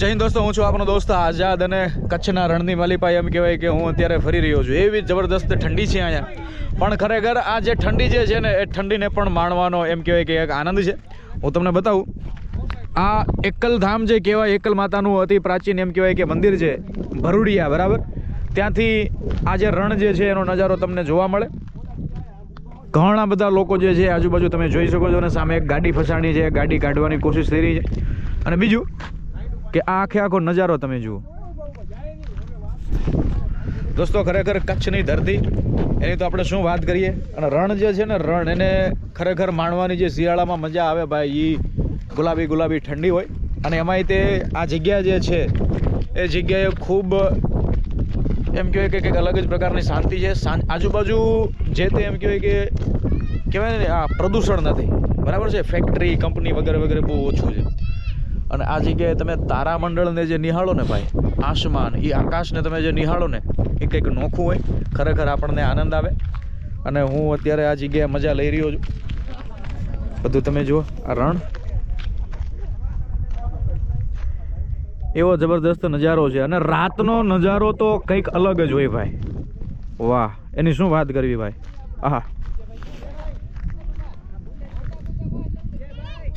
જય હિન્દ દોસ્તો, હું છું આપણો દોસ્ત આઝાદ અને કચ્છના રણની માલિપાઈ એમ કહેવાય કે હું અત્યારે ફરી રહ્યો છું. એવી જબરદસ્ત ઠંડી છે અહીંયા. પણ ખરેખર આ જે ઠંડી જે છે ને, એ ઠંડીને પણ માણવાનો એમ કહેવાય કે એક આનંદ છે. હું તમને બતાવું, આ એકલ ધામ જે કહેવાય એકલ માતાનું અતિ પ્રાચીન એમ કહેવાય કે મંદિર છે, ભરૂડિયા, બરાબર? ત્યાંથી આ જે રણ જે છે, એનો નજારો તમને જોવા મળે. ઘણા બધા લોકો જે છે, આજુબાજુ તમે જોઈ શકો છો અને સામે એક ગાડી ફસાણી છે ગાડી કાઢવાની કોશિશ થઈ રહી છે. અને બીજું કે આખે આખો નજારો તમે જુઓ. દોસ્તો, ખરેખર કચ્છની ધરતી, એની તો આપણે શું વાત કરીએ? અને રણ જે છે ને, રણ એને ખરેખર માણવાની જે શિયાળામાં મજા આવે ભાઈ એ ગુલાબી ગુલાબી ઠંડી હોય. અને એમાંય તે આ જગ્યા જે છે, એ જગ્યાએ ખૂબ એમ કહેવાય કે કંઈક અલગ જ પ્રકારની શાંતિ છે. આજુબાજુ જે તે એમ કહેવાય કે, કહેવાય ને, આ પ્રદૂષણ નથી. બરાબર છે? ફેક્ટરી કંપની વગેરે વગેરે બહુ ઓછું છે. અને આ જગ્યાએ તમે તારામંડળને જે નિહાળો ને ભાઈ, આસમાન એ આકાશને તમે જે નિહાળો ને, એ કંઈક નોખું હોય. ખરેખર આપણને આનંદ આવે. અને હું અત્યારે આ જગ્યાએ મજા લઈ રહ્યો છું. બધું તમે જુઓ, આ રણ. એવો જબરદસ્ત નજારો છે. અને રાતનો નજારો તો કંઈક અલગ જ હોય ભાઈ. વાહ, એની શું વાત કરવી ભાઈ? આહા.